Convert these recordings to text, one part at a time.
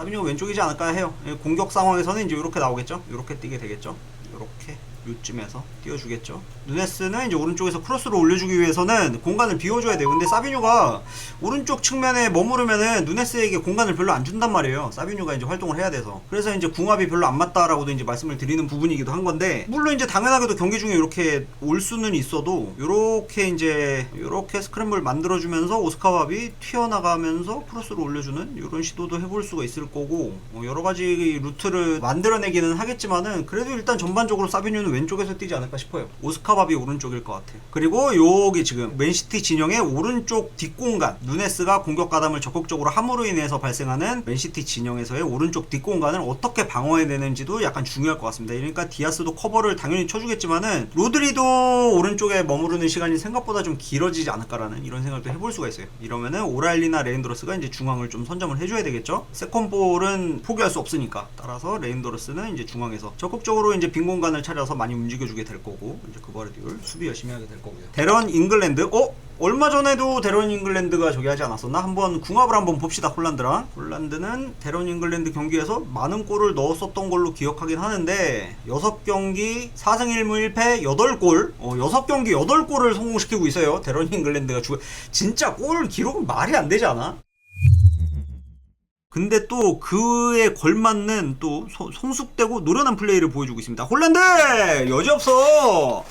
사비뉴가 왼쪽이지 않을까 해요. 예, 공격 상황에서는 이제 이렇게 나오겠죠. 이렇게 뛰게 되겠죠. 이렇게 요쯤에서 띄워주겠죠. 누네스는 이제 오른쪽에서 크로스로 올려주기 위해서는 공간을 비워줘야 돼요. 근데 사비뉴가 오른쪽 측면에 머무르면은 누네스에게 공간을 별로 안 준단 말이에요. 사비뉴가 이제 활동을 해야 돼서. 그래서 이제 궁합이 별로 안 맞다라고도 이제 말씀을 드리는 부분이기도 한 건데 물론 이제 당연하게도 경기 중에 이렇게 올 수는 있어도 이렇게 이제 이렇게 스크램블 만들어주면서 오스카밥이 튀어나가면서 크로스로 올려주는 이런 시도도 해볼 수가 있을 거고 뭐 여러 가지 루트를 만들어내기는 하겠지만은 그래도 일단 전반적으로 사비뉴는 왼쪽에서 뛰지 않을까 싶어요. 오스카밥이 오른쪽일 것 같아요. 그리고 여기 지금 맨시티 진영의 오른쪽 뒷공간 누네스가 공격 가담을 적극적으로 함으로 인해서 발생하는 맨시티 진영에서의 오른쪽 뒷공간을 어떻게 방어해내는지도 약간 중요할 것 같습니다. 그러니까 디아스도 커버를 당연히 쳐주겠지만은 로드리도 오른쪽에 머무르는 시간이 생각보다 좀 길어지지 않을까라는 이런 생각도 해볼 수가 있어요. 이러면은 오랄리나 레인드로스가 이제 중앙을 좀 선점을 해줘야 되겠죠. 세컨볼은 포기할 수 없으니까 따라서 레인드로스는 이제 중앙에서 적극적으로 이제 빈 공간을 차려서 많이 움직여주게 될 거고 이제 그바르디올 수비 열심히 하게 될 거고요. 데런 잉글랜드 어? 얼마 전에도 데런 잉글랜드가 저기 하지 않았었나? 한번 궁합을 한번 봅시다 홀란드랑 홀란드는 데런 잉글랜드 경기에서 많은 골을 넣었었던 걸로 기억하긴 하는데 6경기 4승 1무 1패 8골 어, 6경기 8골을 성공시키고 있어요 데런 잉글랜드가 주... 진짜 골 기록은 말이 안 되지 않아? 근데 또 그에 걸맞는 또 소- 성숙되고 노련한 플레이를 보여주고 있습니다. 홀란드 여지없어.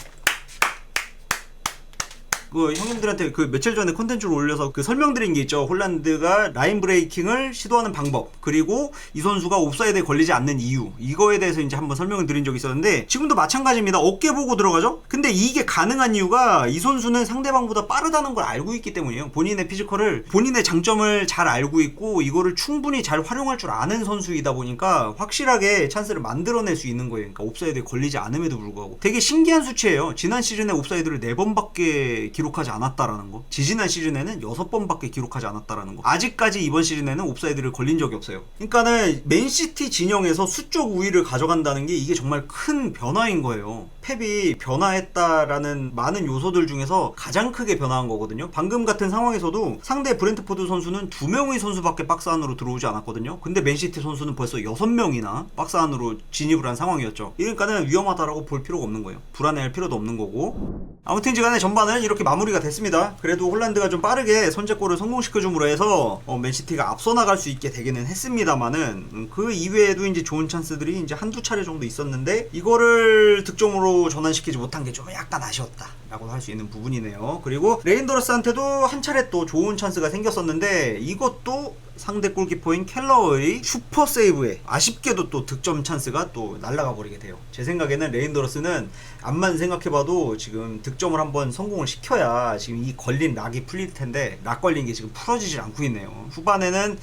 그 형님들한테 그 며칠 전에 콘텐츠를 올려서 그 설명드린 게 있죠. 홀란드가 라인 브레이킹을 시도하는 방법 그리고 이 선수가 옵사이드에 걸리지 않는 이유 이거에 대해서 이제 한번 설명을 드린 적이 있었는데 지금도 마찬가지입니다. 어깨 보고 들어가죠. 근데 이게 가능한 이유가 이 선수는 상대방보다 빠르다는 걸 알고 있기 때문이에요. 본인의 피지컬을 본인의 장점을 잘 알고 있고 이거를 충분히 잘 활용할 줄 아는 선수이다 보니까 확실하게 찬스를 만들어낼 수 있는 거예요. 그러니까 옵사이드에 걸리지 않음에도 불구하고 되게 신기한 수치예요. 지난 시즌에 옵사이드를 4번밖에 기록하지 않았다라는 거. 지지난 시즌에는 6번밖에 기록하지 않았다라는 거. 아직까지 이번 시즌에는 옵사이드를 걸린 적이 없어요. 그러니까는 맨시티 진영에서 수적 우위를 가져간다는 게 이게 정말 큰 변화인 거예요. 펩이 변화했다라는 많은 요소들 중에서 가장 크게 변화한 거거든요. 방금 같은 상황에서도 상대 브렌트포드 선수는 두 명의 선수밖에 박스 안으로 들어오지 않았거든요. 근데 맨시티 선수는 벌써 여섯 명이나 박스 안으로 진입을 한 상황이었죠. 그러니까는 위험하다라고 볼 필요가 없는 거예요. 불안해할 필요도 없는 거고. 아무튼 지간에 전반은 이렇게 마무리가 됐습니다. 그래도 홀란드가 좀 빠르게 선제골을 성공시켜줌으로 해서 어, 맨시티가 앞서 나갈 수 있게 되기는 했습니다만은 음, 그 이외에도 이제 좋은 찬스들이 이제 한두 차례 정도 있었는데 이거를 득점으로 전환시키지 못한 게 좀 약간 아쉬웠다라고 할 수 있는 부분이네요. 그리고 레인더러스한테도 한 차례 또 좋은 찬스가 생겼었는데 이것도 상대 골키퍼인 켈러의 슈퍼 세이브에 아쉽게도 또 득점 찬스가 또 날아가 버리게 돼요. 제 생각에는 레인더러스는 암만 생각해봐도 지금 득점을 한번 성공을 시켜야 지금 이 걸린 락이 풀릴 텐데 락 걸린 게 지금 풀어지질 않고 있네요. 후반에는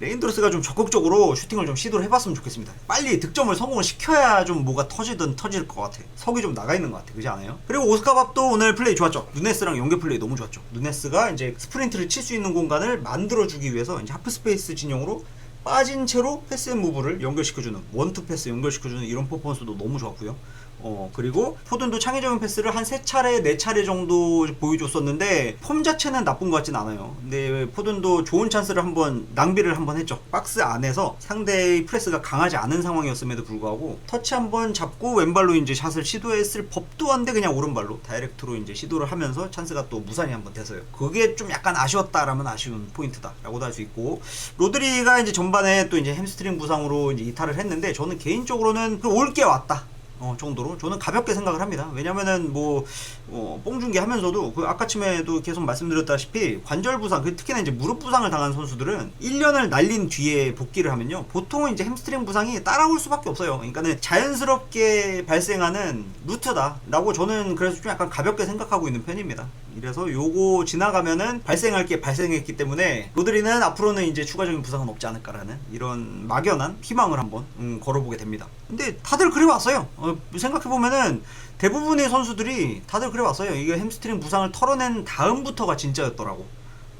레인드로스가 좀 적극적으로 슈팅을 좀 시도를 해봤으면 좋겠습니다. 빨리 득점을 성공을 시켜야 좀 뭐가 터지든 터질 것 같아. 석이 좀 나가 있는 것 같아. 그지 않아요? 그리고 오스카밥도 오늘 플레이 좋았죠. 누네스랑 연계 플레이 너무 좋았죠. 누네스가 이제 스프린트를 칠 수 있는 공간을 만들어주기 위해서 이제 하프 스페이스 진영으로 빠진 채로 패스 앤 무브를 연결시켜주는 원투 패스 연결시켜주는 이런 퍼포먼스도 너무 좋았고요. 어 그리고 포든도 창의적인 패스를 한 세 차례 네 차례 정도 보여줬었는데 폼 자체는 나쁜 것 같진 않아요. 근데 포든도 좋은 찬스를 한번 낭비를 한번 했죠. 박스 안에서 상대의 프레스가 강하지 않은 상황이었음에도 불구하고 터치 한번 잡고 왼발로 이제 샷을 시도했을 법도 한데 그냥 오른발로 다이렉트로 이제 시도를 하면서 찬스가 또 무산이 한번 됐어요. 그게 좀 약간 아쉬웠다라면 아쉬운 포인트다라고도 할 수 있고 로드리가 이제 전반에 또 이제 햄스트링 부상으로 이제 이탈을 했는데 저는 개인적으로는 그올게 왔다. 어, 정도로 저는 가볍게 생각을 합니다. 왜냐면은 뭐 어, 뽕중계 하면서도 그 아까쯤에도 계속 말씀드렸다시피 관절 부상, 그 특히나 이제 무릎 부상을 당한 선수들은 1년을 날린 뒤에 복귀를 하면요. 보통은 이제 햄스트링 부상이 따라올 수밖에 없어요. 그러니까는 자연스럽게 발생하는 루트다라고 저는 그래서 좀 약간 가볍게 생각하고 있는 편입니다. 이래서 요거 지나가면은 발생할 게 발생했기 때문에 로드리는 앞으로는 이제 추가적인 부상은 없지 않을까라는 이런 막연한 희망을 한번 음, 걸어보게 됩니다. 근데 다들 그래 왔어요. 어, 생각해보면은 대부분의 선수들이 다들 그래 왔어요. 이게 햄스트링 부상을 털어낸 다음부터가 진짜였더라고.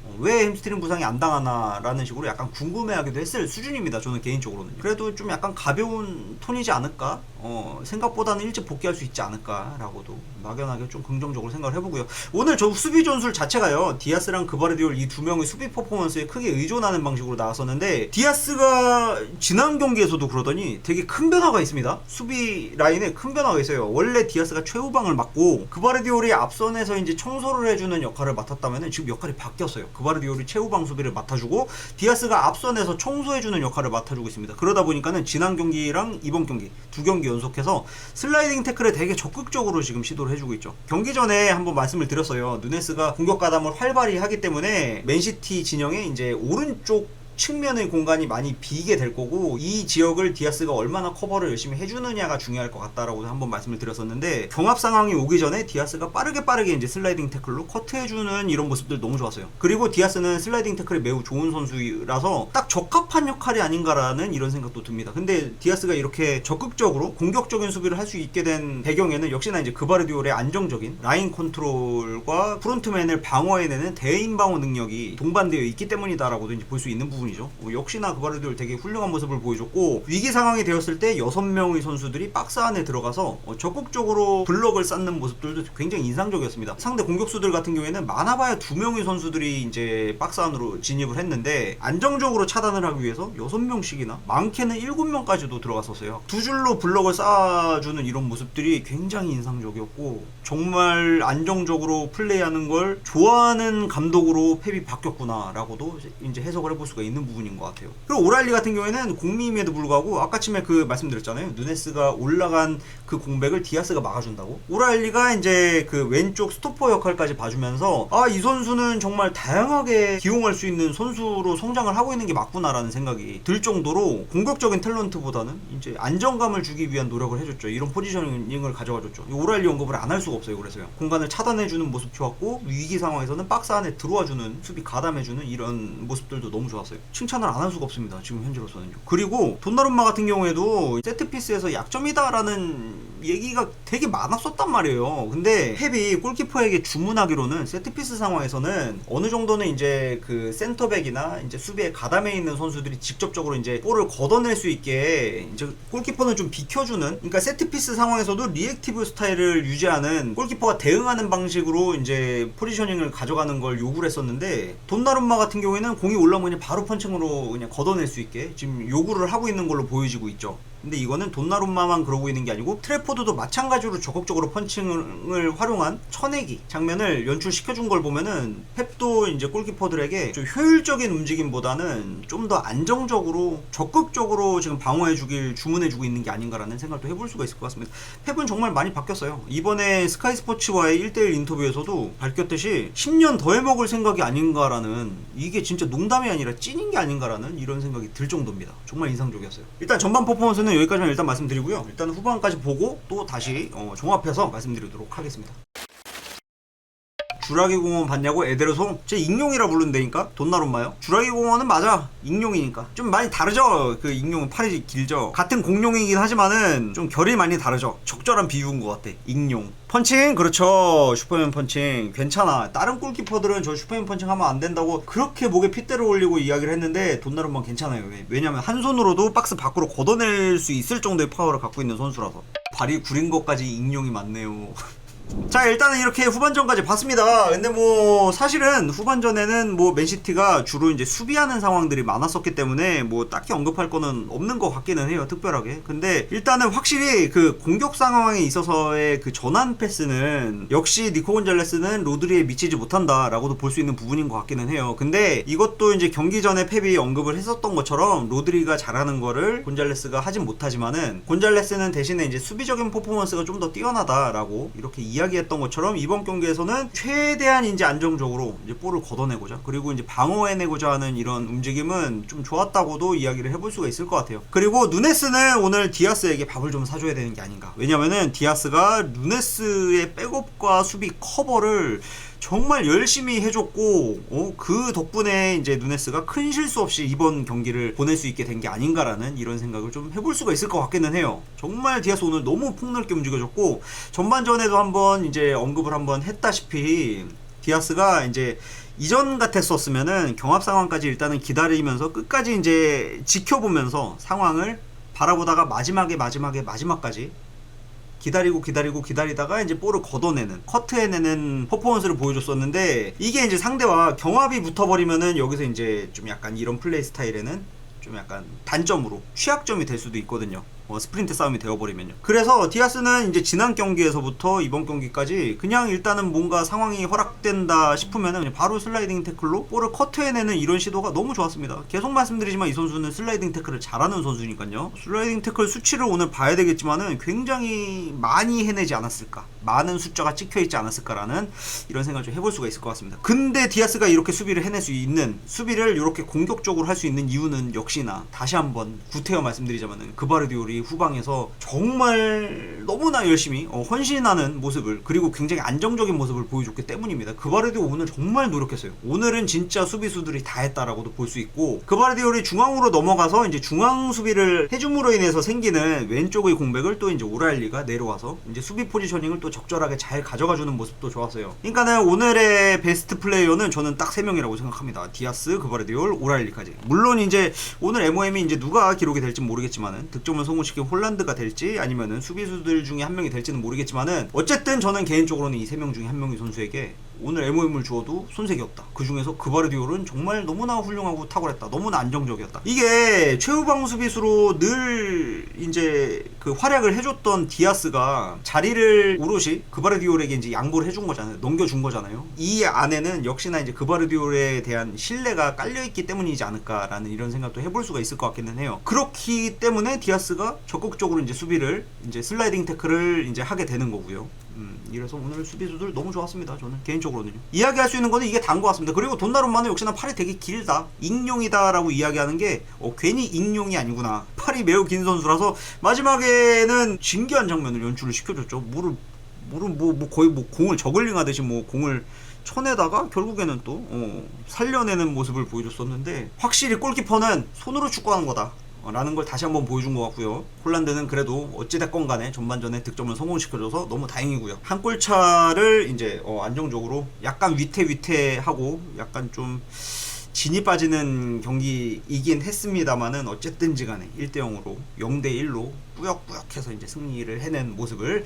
어, 왜 햄스트링 부상이 안 당하나라는 식으로 약간 궁금해하기도 했을 수준입니다. 저는 개인적으로는 그래도 좀 약간 가벼운 톤이지 않을까? 어, 생각보다는 일찍 복귀할 수 있지 않을까라고도 막연하게 좀 긍정적으로 생각을 해보고요. 오늘 저 수비 전술 자체가요. 디아스랑 그바르디올 이 두 명의 수비 퍼포먼스에 크게 의존하는 방식으로 나왔었는데 디아스가 지난 경기에서도 그러더니 되게 큰 변화가 있습니다. 수비 라인에 큰 변화가 있어요. 원래 디아스가 최후방을 맡고 그바르디올이 앞선에서 이제 청소를 해주는 역할을 맡았다면 지금 역할이 바뀌었어요. 그바르디올이 최후 방 수비를 맡아주고 디아스가 앞선에서 청소해주는 역할을 맡아주고 있습니다. 그러다 보니까는 지난 경기랑 이번 경기 두 경기 연속해서 슬라이딩 태클에 되게 적극적으로 지금 시도를 해주고 있죠. 경기 전에 한번 말씀을 드렸어요. 누네스가 공격 가담을 활발히 하기 때문에 맨시티 진영에 이제 오른쪽 측면의 공간이 많이 비게 될 거고 이 지역을 디아스가 얼마나 커버를 열심히 해주느냐가 중요할 것 같다라고 한번 말씀을 드렸었는데 경합 상황이 오기 전에 디아스가 빠르게 빠르게 이제 슬라이딩 태클로 커트해주는 이런 모습들 너무 좋았어요. 그리고 디아스는 슬라이딩 태클이 매우 좋은 선수라서 딱 적합한 역할이 아닌가라는 이런 생각도 듭니다. 근데 디아스가 이렇게 적극적으로 공격적인 수비를 할 수 있게 된 배경에는 역시나 이제 그바르디올의 안정적인 라인 컨트롤과 프론트맨을 방어해내는 대인 방어 능력이 동반되어 있기 때문이다라고도 이제 볼 수 있는 부분이 죠. 어, 역시나 그바르디올 되게 훌륭한 모습을 보여줬고 위기 상황이 되었을 때 여섯 명의 선수들이 박스 안에 들어가서 어, 적극적으로 블럭을 쌓는 모습들도 굉장히 인상적이었습니다. 상대 공격수들 같은 경우에는 많아봐야 두 명의 선수들이 이제 박스 안으로 진입을 했는데 안정적으로 차단을 하기 위해서 여섯 명씩이나 많게는 일곱 명까지도 들어갔었어요. 두 줄로 블럭을 쌓아주는 이런 모습들이 굉장히 인상적이었고 정말 안정적으로 플레이하는 걸 좋아하는 감독으로 펩이 바뀌었구나라고도 이제 해석을 해볼 수가 있는 부분인 것 같아요. 그리고 오랄리 같은 경우에는 공미임에도 불구하고 아까 침에 그 말씀드렸잖아요. 누네스가 올라간 그 공백을 디아스가 막아준다고. 오랄리가 이제 그 왼쪽 스토퍼 역할까지 봐주면서 아 이 선수는 정말 다양하게 기용할 수 있는 선수로 성장을 하고 있는 게 맞구나라는 생각이 들 정도로 공격적인 탤런트보다는 이제 안정감을 주기 위한 노력을 해줬죠. 이런 포지셔닝을 가져가줬죠. 이 오랄리 언급을 안 할 수가 없어요. 그래서요. 공간을 차단해주는 모습 좋았고 위기 상황에서는 박스 안에 들어와주는 수비 가담해주는 이런 모습들도 너무 좋았어요. 칭찬을 안 할 수가 없습니다. 지금 현재로서는요. 그리고 돈나룸마 같은 경우에도 세트피스에서 약점이다라는 얘기가 되게 많았었단 말이에요. 근데 펩이 골키퍼에게 주문하기로는 세트피스 상황에서는 어느 정도는 이제 그 센터백이나 이제 수비에 가담해 있는 선수들이 직접적으로 이제 볼을 걷어낼 수 있게 이제 골키퍼는 좀 비켜주는 그러니까 세트피스 상황에서도 리액티브 스타일을 유지하는 골키퍼가 대응하는 방식으로 이제 포지셔닝을 가져가는 걸 요구를 했었는데 돈나룸마 같은 경우에는 공이 올라오면 바로 펀 칭으로 그냥 걷어낼 수 있게 지금 요구를 하고 있는 걸로 보여지고 있죠. 근데 이거는 돈나룸마만 그러고 있는 게 아니고 트래포드도 마찬가지로 적극적으로 펀칭을 활용한 쳐내기 장면을 연출시켜준 걸 보면은 펩도 이제 골키퍼들에게 좀 효율적인 움직임보다는 좀 더 안정적으로 적극적으로 지금 방어해주길 주문해주고 있는 게 아닌가라는 생각도 해볼 수가 있을 것 같습니다. 펩은 정말 많이 바뀌었어요. 이번에 스카이 스포츠와의 1대1 인터뷰에서도 밝혔듯이 10년 더 해먹을 생각이 아닌가라는 이게 진짜 농담이 아니라 찐인 게 아닌가라는 이런 생각이 들 정도입니다. 정말 인상적이었어요. 일단 전반 퍼포먼스는 여기까지만 일단 말씀드리고요. 일단 후반까지 보고 또 다시 어, 종합해서 말씀드리도록 하겠습니다. 주라기 공원 봤냐고? 에데르송? 제 익룡이라 부른다니까? 돈나룸마요? 주라기 공원은 맞아. 익룡이니까. 좀 많이 다르죠? 그 익룡은 팔이 길죠? 같은 공룡이긴 하지만은 좀 결이 많이 다르죠? 적절한 비유인 것 같아. 익룡. 펀칭? 그렇죠. 슈퍼맨 펀칭. 괜찮아. 다른 골키퍼들은 저 슈퍼맨 펀칭 하면 안 된다고 그렇게 목에 핏대를 올리고 이야기를 했는데 돈나룸마 괜찮아요. 왜? 왜냐면 한 손으로도 박스 밖으로 걷어낼 수 있을 정도의 파워를 갖고 있는 선수라서. 발이 구린 것까지 익룡이 맞네요 자 일단은 이렇게 후반전까지 봤습니다. 근데 뭐 사실은 후반전에는 뭐 맨시티가 주로 이제 수비하는 상황들이 많았었기 때문에 뭐 딱히 언급할 거는 없는 것 같기는 해요. 특별하게. 근데 일단은 확실히 그 공격 상황에 있어서의 그 전환 패스는 역시 니코 곤잘레스는 로드리에 미치지 못한다라고도 볼 수 있는 부분인 것 같기는 해요. 근데 이것도 이제 경기 전에 펩이 언급을 했었던 것처럼 로드리가 잘하는 거를 곤잘레스가 하진 못하지만은 곤잘레스는 대신에 이제 수비적인 퍼포먼스가 좀 더 뛰어나다라고 이렇게 이 야기했던 것처럼 이번 경기에서는 최대한 이제 안정적으로 이제 볼을 걷어내고자 그리고 이제 방어해내고자 하는 이런 움직임은 좀 좋았다고도 이야기를 해볼 수가 있을 것 같아요. 그리고 누네스는 오늘 디아스에게 밥을 좀 사줘야 되는 게 아닌가. 왜냐면은 디아스가 누네스의 백업과 수비 커버를 정말 열심히 해줬고 어, 그 덕분에 이제 누네스가 큰 실수 없이 이번 경기를 보낼 수 있게 된 게 아닌가라는 이런 생각을 좀 해볼 수가 있을 것 같기는 해요. 정말 디아스 오늘 너무 폭넓게 움직여줬고 전반전에도 한번 이제 언급을 한번 했다시피 디아스가 이제 이전 같았었으면은 경합 상황까지 일단은 기다리면서 끝까지 이제 지켜보면서 상황을 바라보다가 마지막에 마지막에 마지막까지 기다리고 기다리고 기다리다가 이제 볼을 걷어내는 커트해내는 퍼포먼스를 보여줬었는데 이게 이제 상대와 경합이 붙어버리면은 여기서 이제 좀 약간 이런 플레이 스타일에는 좀 약간 단점으로 취약점이 될 수도 있거든요. 어, 스프린트 싸움이 되어버리면요. 그래서 디아스는 이제 지난 경기에서부터 이번 경기까지 그냥 일단은 뭔가 상황이 허락된다 싶으면은 바로 슬라이딩 태클로 볼을 커트해내는 이런 시도가 너무 좋았습니다. 계속 말씀드리지만 이 선수는 슬라이딩 태클을 잘하는 선수니까요. 슬라이딩 태클 수치를 오늘 봐야 되겠지만은 굉장히 많이 해내지 않았을까. 많은 숫자가 찍혀 있지 않았을까라는 이런 생각을 좀 해볼 수가 있을 것 같습니다. 근데 디아스가 이렇게 수비를 해낼 수 있는 수비를 이렇게 공격적으로 할 수 있는 이유는 역시나 다시 한번 구태여 말씀드리자면은 그바르디올이 후방에서 정말 너무나 열심히 어, 헌신하는 모습을 그리고 굉장히 안정적인 모습을 보여줬기 때문입니다. 그바르디올 오늘 정말 노력했어요. 오늘은 진짜 수비수들이 다 했다라고도 볼 수 있고 그바르디올이 중앙으로 넘어가서 이제 중앙 수비를 해줌으로 인해서 생기는 왼쪽의 공백을 또 이제 오라일리가 내려와서 이제 수비 포지셔닝을 또 적절하게 잘 가져가주는 모습도 좋았어요. 그러니까는 오늘의 베스트 플레이어는 저는 딱 세 명이라고 생각합니다. 디아스, 그바르디올, 오라일리까지. 물론 이제 오늘 MOM이 이제 누가 기록이 될지 모르겠지만은 득점을 성공시킨 홀란드가 될지 아니면은 수비수들 중에 한 명이 될지는 모르겠지만은 어쨌든 저는 개인적으로는 이 세 명 중에 한 명의 선수에게 오늘 MOM을 주어도 손색이 없다. 그 중에서 그바르디올은 정말 너무나 훌륭하고 탁월했다. 너무나 안정적이었다. 이게 최후방 수비수로 늘 이제 그 활약을 해줬던 디아스가 자리를 오롯이 그바르디올에게 이제 양보를 해준 거잖아요. 넘겨준 거잖아요. 이 안에는 역시나 이제 그바르디올에 대한 신뢰가 깔려 있기 때문이지 않을까라는 이런 생각도 해볼 수가 있을 것 같기는 해요. 그렇기 때문에 디아스가 적극적으로 이제 수비를 이제 슬라이딩 태클을 이제 하게 되는 거고요. 음, 이래서 오늘 수비수들 너무 좋았습니다. 저는 개인적으로는요. 이야기할 수 있는 거는 이게 것 같습니다. 그리고 돈나룸마는 역시나 팔이 되게 길다. 익룡이다라고 이야기하는 게 어, 괜히 익룡이 아니구나. 팔이 매우 긴 선수라서 마지막에는 신기한 장면을 연출을 시켜줬죠. 물을 물은 뭐, 뭐 거의 뭐 공을 저글링 하듯이 뭐 공을 쳐내다가 결국에는 또 어, 살려내는 모습을 보여줬었는데 확실히 골키퍼는 손으로 축구하는 거다. 어, 라는 걸 다시 한번 보여준 것 같고요. 홀란드는 그래도 어찌됐건 간에 전반전에 득점을 성공시켜줘서 너무 다행이고요. 한 골 차를 이제 어, 안정적으로 약간 위태위태하고 약간 좀 진이 빠지는 경기이긴 했습니다만은 어쨌든지 간에 1대 0으로 0대 1로 꾸역꾸역해서 이제 승리를 해낸 모습을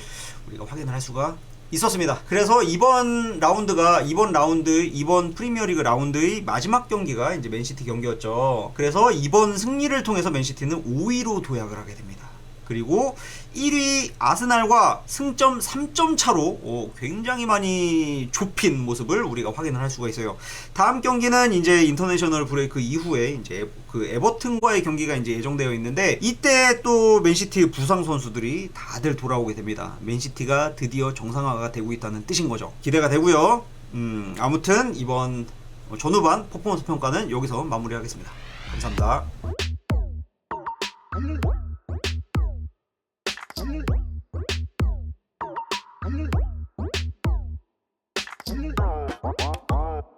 우리가 확인을 할 수가 있었습니다. 그래서 이번 라운드가 이번 라운드 이번 프리미어리그 라운드의 마지막 경기가 이제 맨시티 경기였죠. 그래서 이번 승리를 통해서 맨시티는 5위로 도약을 하게 됩니다. 그리고 1위 아스날과 승점 3점 차로 어, 굉장히 많이 좁힌 모습을 우리가 확인을 할 수가 있어요. 다음 경기는 이제 인터내셔널 브레이크 이후에 이제 그 에버튼과의 경기가 이제 예정되어 있는데 이때 또 맨시티 부상 선수들이 다들 돌아오게 됩니다. 맨시티가 드디어 정상화가 되고 있다는 뜻인 거죠. 기대가 되고요. 음, 아무튼 이번 전후반 퍼포먼스 평가는 여기서 마무리하겠습니다. 감사합니다.